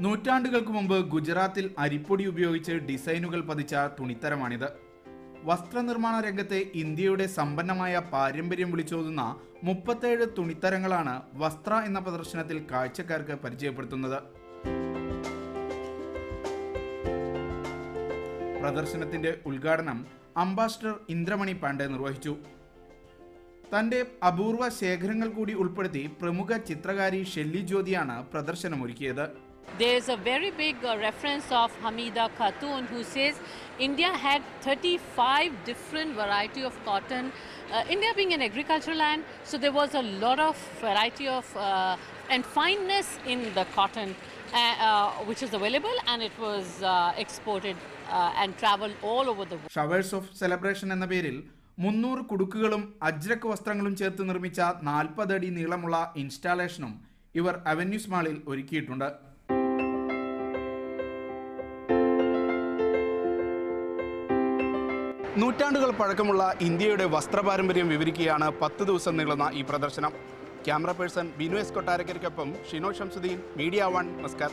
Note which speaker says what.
Speaker 1: നൂറ്റാണ്ടുകൾക്ക് മുമ്പ് ഗുജറാത്തിൽ അരിപ്പൊടി ഉപയോഗിച്ച് ഡിസൈനുകൾ പതിച്ച തുണിത്തരമാണിത്. വസ്ത്രനിർമ്മാണ രംഗത്തെ ഇന്ത്യയുടെ സമ്പന്നമായ പാരമ്പര്യം വിളിച്ചോതുന്ന മുപ്പത്തേഴ് തുണിത്തരങ്ങളാണ് വസ്ത്ര എന്ന പ്രദർശനത്തിൽ കാഴ്ചക്കാർക്ക് പരിചയപ്പെടുത്തുന്നത്. പ്രദർശനത്തിന്റെ ഉദ്ഘാടനം അംബാസിഡർ ഇന്ദ്രമണി പാണ്ഡെ നിർവഹിച്ചു. തന്റെ അപൂർവ ശേഖരങ്ങൾ കൂടി ഉൾപ്പെടുത്തി പ്രമുഖ ചിത്രകാരി ഷെല്ലി ജ്യോതിയാണ് പ്രദർശനമൊരുക്കിയത്.
Speaker 2: There's a very big uh, reference of Hamida Khatun who says India had 35 different variety of cotton. Uh, India being an agricultural land, so there was a lot of variety of uh, and fineness in the cotton, uh, uh, which is available, and it was uh, exported uh, and traveled all over the world.
Speaker 1: Showers of celebration എന്ന പേരിൽ മുന്നൂറ് കുടുക്കുകളും അജ്രക് വസ്ത്രങ്ങളും ചേർത്ത് നിർമ്മിച്ച നാൽപ്പത് അടി നീളമുള്ള ഇൻസ്റ്റാളേഷനും ഇവർ അവന്യൂസ് മാളിൽ ഒരുക്കിയിട്ടുണ്ട് നൂറ്റാണ്ടുകൾ പഴക്കമുള്ള ഇന്ത്യയുടെ വസ്ത്രപാരമ്പര്യം വിവരിക്കുകയാണ് പത്ത് ദിവസം നീളുന്ന ഈ പ്രദർശനം. ക്യാമറ പേഴ്സൺ ബിനു എസ് കൊട്ടാരക്കരയ്ക്കൊപ്പം ഷിനോ ഷംസുദ്ദീൻ മീഡിയ വൺ മസ്കർ